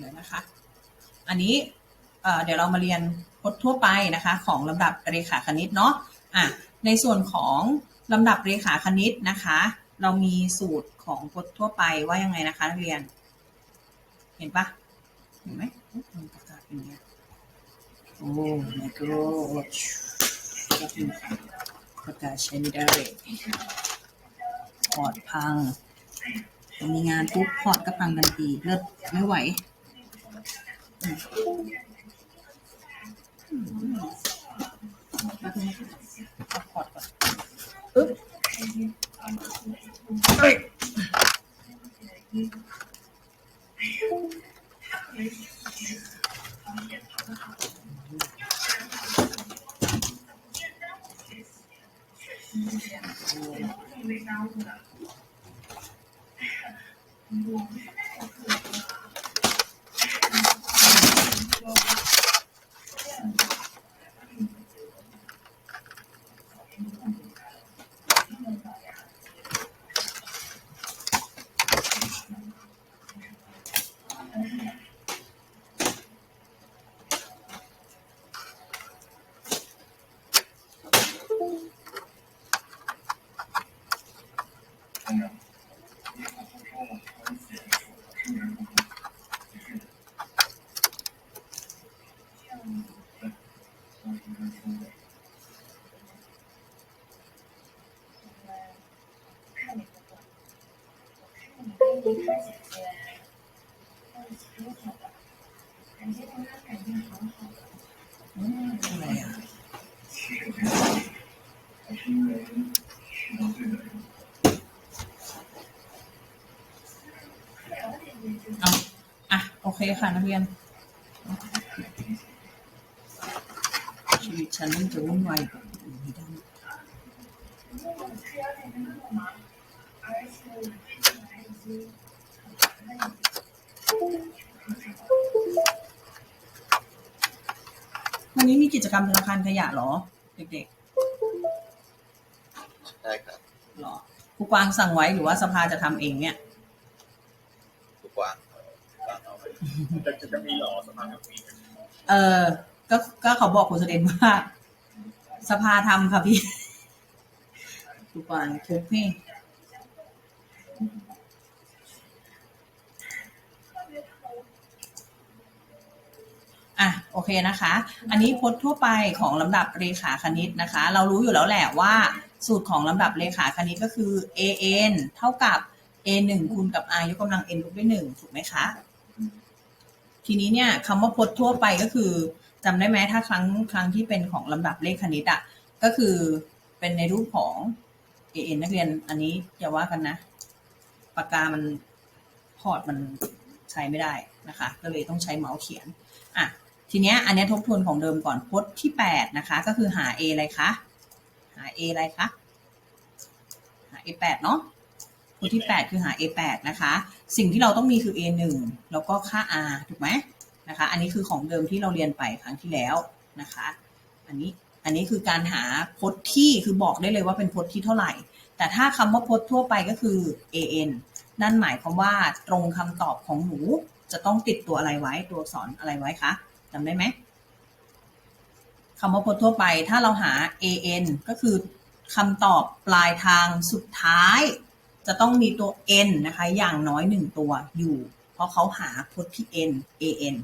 เดี๋ยวนะคะ อันนี้เอ่อเดี๋ยวเรามาเรียนพจน์ทั่วไปนะคะ ของลำดับเรขาคณิตเนาะอะในส่วนของลำดับเรขาคณิตนะคะ เรามีสูตรของพจน์ทั่วไปว่ายังไงนะคะนักเรียน เห็นปะเห็นไหมโอ้มันประกาศเป็นอย่างเงี้ยโอ้ my god แป๊บนึงค่ะประกาศใช้ไม่ได้พอร์ตพัง มีงานปุ๊บพอร์ตก็พังทันทีเลิศไม่ไหว อืมอืมแเอาพอร์ตก่อะโอเคค่ะ นักเรียน ชีวิตฉันมันจะวุ่นวายแบบนี้ได้ วันนี้มีกิจกรรมธนาคารขยะเหรอ เด็กได้ครับๆเหรอครูกวางสั่งไว้หรือว่าสภาจะทำเองเนี่ย ทุกวางวางเอาไว้จะจะมีหล่อสภาพมีเออก็ก็เขาบอกคุณเสด็จว่า สภาทำค่ะพี่ครูกวางทุบให้ โอเคนะคะ อันนี้พจน์ทั่วไปของลำดับเรขาคณิตนะคะ เรารู้อยู่แล้วแหละว่าสูตรของลำดับเรขาคณิตก็คือ an เท่ากับ a 1คูณกับ r ยกกำลัง n ลบด้วยหนึ่งถูกไหมคะ ทีนี้เนี่ยคำว่าพจน์ทั่วไปก็คือจำได้ไหมถ้าครั้งครั้งที่เป็นของลำดับเลขคณิตอะก็คือเป็นในรูปของ an นักเรียนอันนี้อย่าว่ากันนะ ปากกามันพอร์ตมันใช้ไม่ได้นะคะ ก็เลยต้องใช้เมาส์เขียนอะ ทีเนี้ยอันนี้ทบทวนของเดิมก่อนพจน์ที่แปดนะคะ ก็คือหา a อะไรคะ หา a อะไรคะ หา a แปดเนาะพจน์ที่แปดคือหา a แปดนะคะ สิ่งที่เราต้องมีคือ a หนึ่งแล้วก็ค่า r ถูกไหมนะคะ อันนี้คือของเดิมที่เราเรียนไปครั้งที่แล้วนะคะ อันนี้อันนี้คือการหาพจน์ที่คือบอกได้เลยว่าเป็นพจน์ที่เท่าไหร่ แต่ถ้าคำว่าพจน์ทั่วไปก็คือ an นั่นหมายความว่าตรงคำตอบของหนูจะต้องติดตัวอะไรไว้ตัวอักษรอะไรไว้คะ จำได้ไหมคำว่าพจน์ทั่วไป ถ้าเราหา an ก็คือคำตอบปลายทางสุดท้าย จะต้องมีตัว n นะคะ อย่างน้อยหนึ่งตัวอยู่ เพราะเขาหาพจน์ที่ n an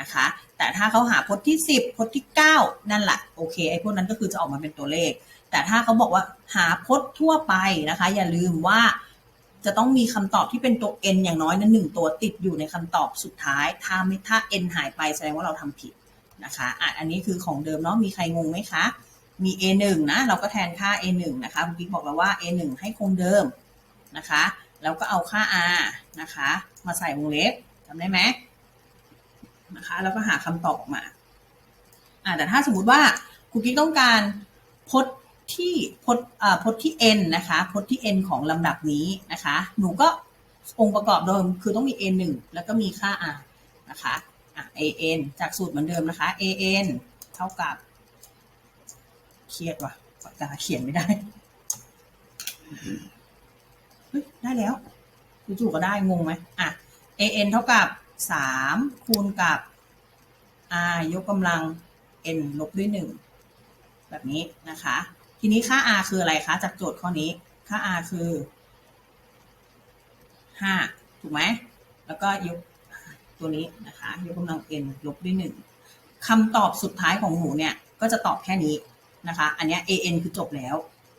นะคะ แต่ถ้าเขาหาพจน์ที่ 10พจน์ที่ 9 นั่นแหละโอเคไอ้พวกนั้นก็คือจะออกมาเป็นตัวเลข แต่ถ้าเขาบอกว่าหาพจน์ทั่วไปนะคะ อย่าลืมว่า จะต้องมีคำตอบที่เป็นตัว n อย่างน้อยนั้นหนึ่งตัวติดอยู่ในคำตอบสุดท้าย ถ้าไม่ถ้า n หายไปแสดงว่าเราทำผิดนะคะอะอันนี้คือของเดิมเนาะมีใครงงไหมคะ มี a 1นะเราก็แทนค่า a 1นะคะเมื่อกี้บอกแล้วว่า a 1ให้คงเดิมนะคะแล้วก็เอาค่า r นะคะ มาใส่วงเล็บจำได้ไหมนะคะแล้วก็หาคำตอบออกมาอ่าแต่ถ้าสมมติว่าครูกิ๊กต้องการพจน์ ที่พจน์พจน์ที่ n นะคะพจน์ที่ n ของลำดับนี้นะคะ หนูก็องค์ประกอบเดิมคือต้องมี a 1แล้วก็มีค่า r นะคะอะ a n จากสูตรเหมือนเดิมนะคะ a n เท่ากับ เครียดว่ะปากกาเขียนไม่ได้เฮ้ยได้แล้วจู่ๆก็ได้งงไหมอะ a n เท่ากับสามคูณกับ r ยกกำลัง n ลบด้วยหนึ่งแบบนี้นะคะ ทีนี้ค่า r คืออะไรคะจากโจทย์ข้อนี้ ค่า r คือห้าถูกไหม แล้วก็ยกตัวนี้นะคะ ยกกำลัง n ลบด้วยหนึ่งคำตอบสุดท้ายของหนูเนี่ย ก็จะตอบแค่นี้นะคะ อันนี้ an คือจบแล้ว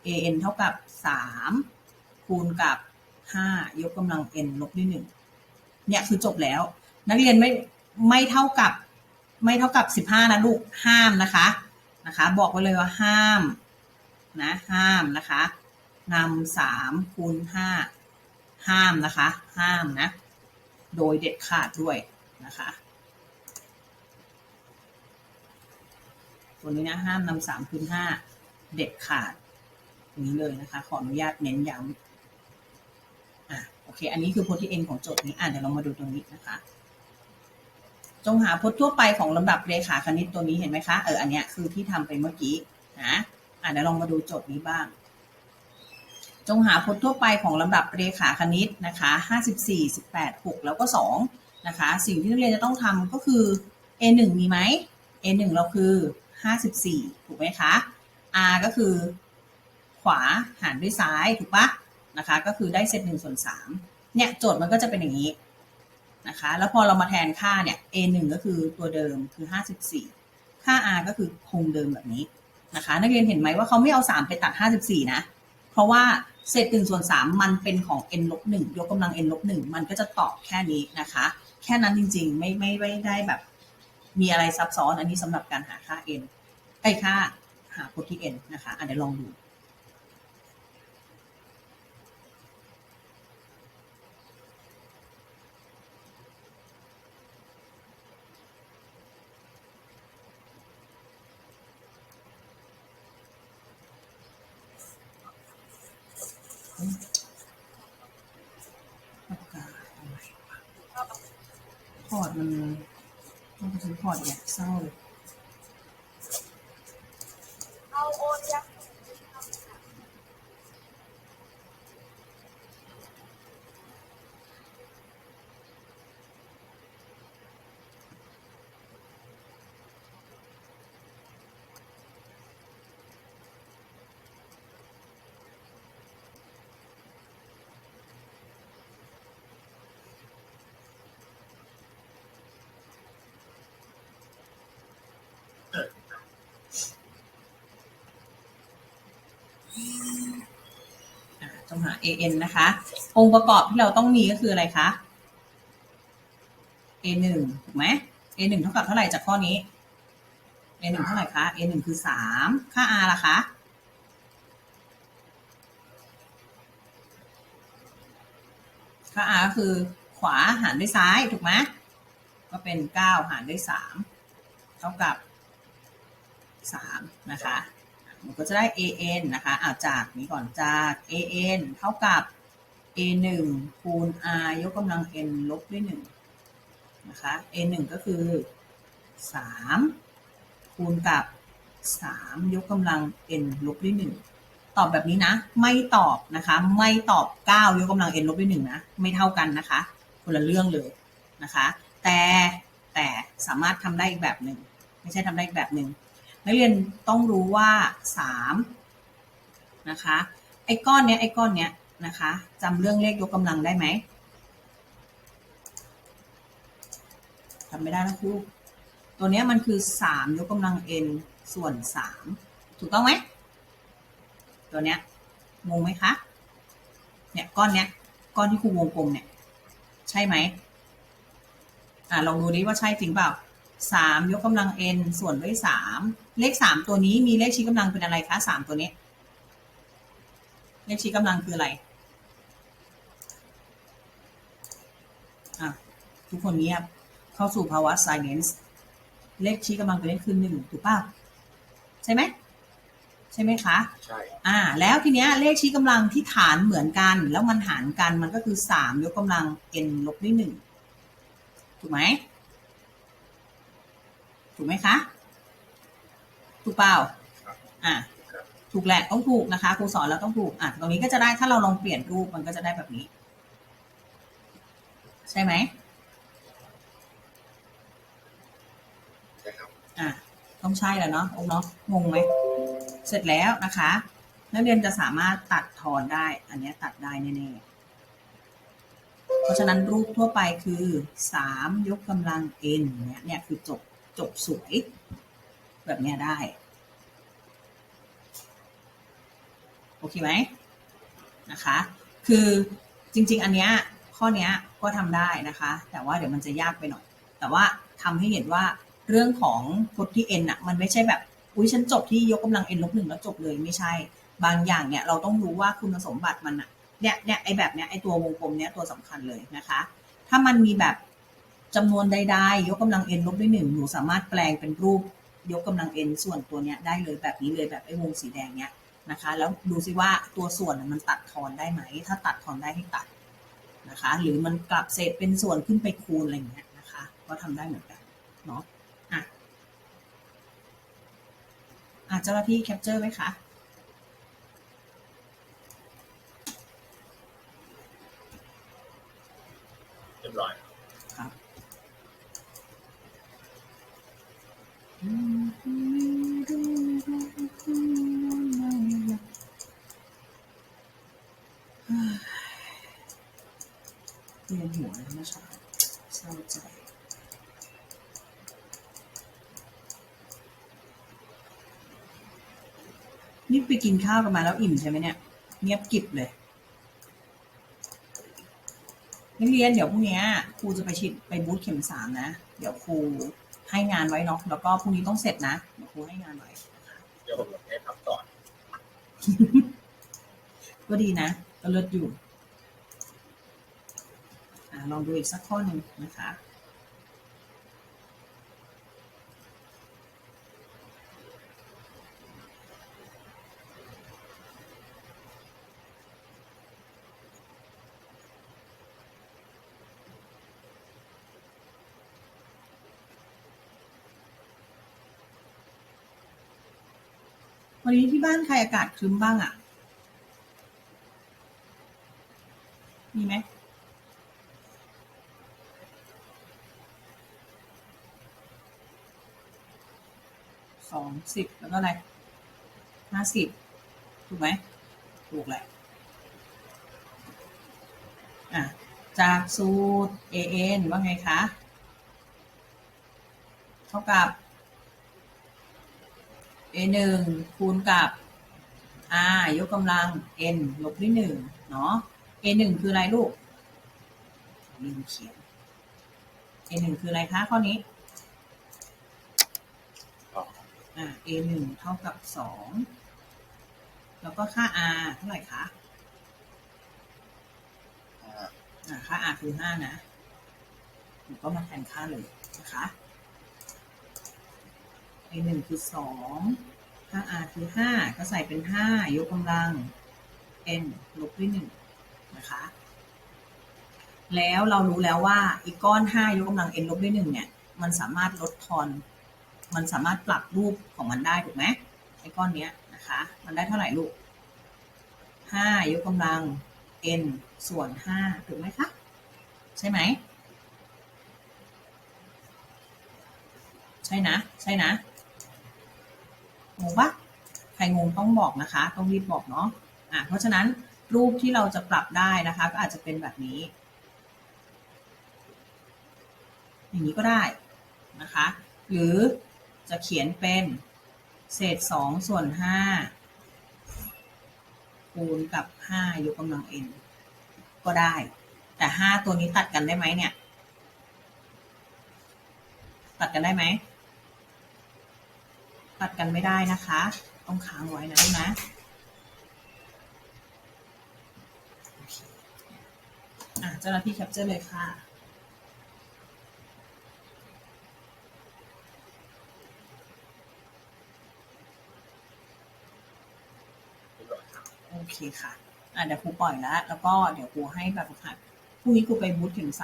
an เท่ากับสามคูณกับห้ายกกำลัง n ลบด้วยหนึ่งเนี่ยคือจบแล้ว นักเรียนไม่ไม่เท่ากับ ไม่เท่ากับสิบห้านะลูกห้ามนะคะนะคะ บอกไว้เลยว่าห้าม นะห้ามนะคะนำสามคูณห้าห้ามนะคะ ห้ามนะ โดยเด็ดขาดด้วยนะคะตัวนี้นะห้ามนำสามคูณห้าเด็ดขาดนี้เลยนะคะ ขออนุญาตเน้นย้ำอะโอเค อันนี้คือโพธิเอ็นของโจทย์นี้อะเดี๋ยวเรามาดูตรงนี้นะคะ จงหาพจน์ทั่วไปของลำดับเรขาคณิตตัวนี้เห็นไหมคะเอออันเนี้ยคือที่ทำไปเมื่อกี้นะ อะเดี๋ยวลองมาดูโจทย์นี้บ้าง จงหาพจน์ทั่วไปของลำดับเรขาคณิตนะคะ54 18 6 แล้วก็2นะคะ สิ่งที่นักเรียนจะต้องทำก็คือ A1 มีไหม A1 เราคือ 54 ถูกไหมคะ R ก็คือ ขวาหารด้วยซ้ายถูกปะนะคะ ก็คือได้เซต1ส่วน3เนี่ยโจทย์มันก็จะเป็นอย่างนี้นะคะแล้วพอเรามาแทนค่าเนี่ย a 1ก็คือตัวเดิมคือ 54 ค่า r ก็คือคงเดิมแบบนี้ นะคะ นักเรียนเห็นไหมว่าเขาไม่เอา 3 ไปตัด 54 นะ เพราะว่าเศษ1ส่วน3มันเป็นของ n ลบ1ยกกำลัง n ลบ1มันก็จะตอบแค่นี้นะคะ แค่นั้นจริงๆ ไม่ไม่ไม่ได้แบบ มีอะไรซับซ้อนอันนี้สำหรับการหาค่า n ไอ้ค่าหาพจน์ที่ n นะคะอะเดี๋ยวลองดู ปากกาอะไรวะพอร์ตมันต้องไปซื้ อพอร์ตเนี่ยเศร้าเลย เอาโอนยัง อ่าต้อง หา an นะคะ องค์ประกอบที่เราต้องมีก็คืออะไรคะ a หนึ่งถูกไหม a หนึ่งเท่ากับเท่าไหร่จากข้อนี้ a หนึ่งเท่าไหร่คะ a หนึ่งคือสามค่า r ล่ะคะค่า r ก็คือขวาหารด้วยซ้ายถูกไหมก็เป็นเก้าหารด้วยสามเท่ากับสามนะคะ มันก็จะได้ an นะคะอาจากนี้ก่อนจาก an เท่ากับ a 1คูณ r ยกกำลัง n ลบด้วย1นะคะ a 1ก็คือ 3 คูณกับ 3 ยกกำลัง n ลบด้วย1ตอบแบบนี้นะ ไม่ตอบนะคะ ไม่ตอบ 9 ยกกำลัง n ลบด้วย1นะ ไม่เท่ากันนะคะ คนละเรื่องเลยนะคะ แต่แต่สามารถทำได้อีกแบบหนึ่ง ไม่ใช่ทำได้อีกแบบหนึ่ง นักเรียนต้องรู้ว่าสามนะคะ ไอ้ก้อนเนี้ยไอ้ก้อนเนี้ยนะคะจำเรื่องเลขยกกำลังได้ไหมจำไม่ได้นะครูตัวเนี้ยมันคือสามยกกำลัง n ส่วนสามถูกต้องไหมตัวเนี้ยงงไหมคะเนี่ยก้อนเนี้ยก้อนที่ครูวงกลมเนี่ย ใช่ไหมอ่าลองดูดิว่าใช่จริงเปล่า สามยกกำลัง n ส่วนด้วยสามเลขสามตัวนี้มีเลขชี้กำลังเป็นอะไรคะสามตัวนี้ เลขชี้กำลังคืออะไรอะทุกคนเงียบเข้าสู่ภาวะ silence เลขชี้กำลังตัวนี้คือหนึ่งถูกป่ะใช่ไหมใช่ไหมคะใช่อ่า แล้วทีเนี้ยเลขชี้กำลังที่ฐานเหมือนกัน แล้วมันหารกันมันก็คือสามยกกำลัง n ลบด้วยหนึ่งถูกไหม ถูกไหมคะ ถูกเปล่าอะถูกแหละต้องถูกนะคะครูสอนแล้วต้องถูกอะตรงนี้ก็จะได้ถ้าเราลองเปลี่ยนรูปมันก็จะได้แบบนี้ ใช่ไหมใช่ครับอะต้องใช่แล้วเนาะองเนาะงงไหมเสร็จแล้วนะคะนักเรียนจะสามารถตัดถอนได้ อันนี้ตัดได้แน่ๆเพราะฉะนั้นรูปทั่วไปคือสามยกกำลัง n เนี่ยเนี่ยคือจบ จบสวย แบบเนี้ยได้ โอเคไหมนะคะ คือจริง ๆ อันเนี้ยข้อเนี้ยก็ทำได้นะคะ แต่ว่าเดี๋ยวมันจะยากไปหน่อย แต่ว่าทำให้เห็นว่าเรื่องของพจน์ที่ n อะ มันไม่ใช่แบบ อุ้ยฉันจบที่ยกกำลัง n ลบหนึ่งแล้วจบเลยไม่ใช่ บางอย่างเนี่ยเราต้องรู้ว่าคุณสมบัติมันอะเนี่ยเนี่ยไอแบบเนี้ยไอตัววงกลมเนี้ยตัวสำคัญเลยนะคะ ถ้ามันมีแบบ จำนวนใดๆ ยกกำลัง n ลบด้วยหนึ่งหนูสามารถแปลงเป็นรูปยกกำลัง n ส่วนตัวเนี้ยได้เลยแบบนี้เลยแบบไอ้วงสีแดงเนี้ยนะคะ แล้วดูซิว่าตัวส่วนมันตัดทอนได้ไหม ถ้าตัดทอนได้ให้ตัดนะคะ หรือมันกลับเศษเป็นส่วนขึ้นไปคูณอะไรเงี้ยนะคะ ก็ทำได้เหมือนกันเนาะอะอะเจ้าหน้าที่แคปเจอร์ไหมคะ เศร้าใจนี่ไปกินข้าวกันมาแล้วอิ่มใช่ไหมเนี่ย เงียบกริบเลยนักเรียนเดี๋ยวพรุ่งนี้ครูจะไปฉีดไปบูธเข็มสามนะ เดี๋ยวครูให้งานไว้เนาะแล้วก็พรุ่งนี้ต้องเสร็จนะเดี๋ยวครูให้งานไว้เดี๋ยวผมลงให้พักก่อนก็ดีนะก็เลิศอยู่อ่า ลองดูอีกสักข้อหนึ่งนะคะวันนี้ที่บ้านใครอากาศครึ้มบ้างอะ่ะ มีไหม องสิบแล้วก็อะไรห้าสิบถูกไหมถูกแหละอะจากสูตร an ว่าไงคะ เท่ากับ a หนึ่งคูณกับ r ยกกำลัง n ลบด้วยหนึ่งเนาะ a หนึ่งคืออะไรลูกลืมเขียน a หนึ่งคืออะไรคะข้อนี้ อ๋อ อ่า a หนึ่งเท่ากับสองแล้วก็ค่า r เท่าไหร่คะห้าอ่าค่า r คือห้านะหนูก็มาแทนค่าเลยนะคะ a หนึ่งคือสองค่า r คือห้าก็ใส่เป็นห้ายกกำลัง n ลบด้วยหนึ่งนะคะ แล้วเรารู้แล้วว่าอีกก้อนห้ายกกำลัง n ลบด้วยหนึ่งเนี่ย มันสามารถลดทอน มันสามารถปรับรูปของมันได้ถูกไหมไอ้ก้อนเนี้ยนะคะ มันได้เท่าไหร่ลูกห้ายกกำลัง n ส่วนห้าถูกไหมคะ ใช่ไหม ใช่นะ ใช่นะงงปะใครงงต้องบอกนะคะ ต้องรีบบอกเนาะอะเพราะฉะนั้นรูปที่เราจะปรับได้นะคะ ก็อาจจะเป็นแบบนี้ อย่างนี้ก็ได้นะคะ หรือ จะเขียนเป็น เศษสองส่วนห้าคูณกับห้ายกกำลัง n ก็ได้ แต่ห้าตัวนี้ตัดกันได้ไหมเนี่ย ตัดกันได้ไหม ตัดกันไม่ได้นะคะ ต้องค้างไว้นะลูกนะโอเคอะเจ้าหน้าที่แคปเจอร์เลยค่ะ เรียบร้อยครับ โอ เคค่ะอะเดี๋ยวครูปล่อยแล้ว แล้วก็เดี๋ยวครูให้แบบฝึกหัดพรุ่งนี้ครูไปบูธถึงสา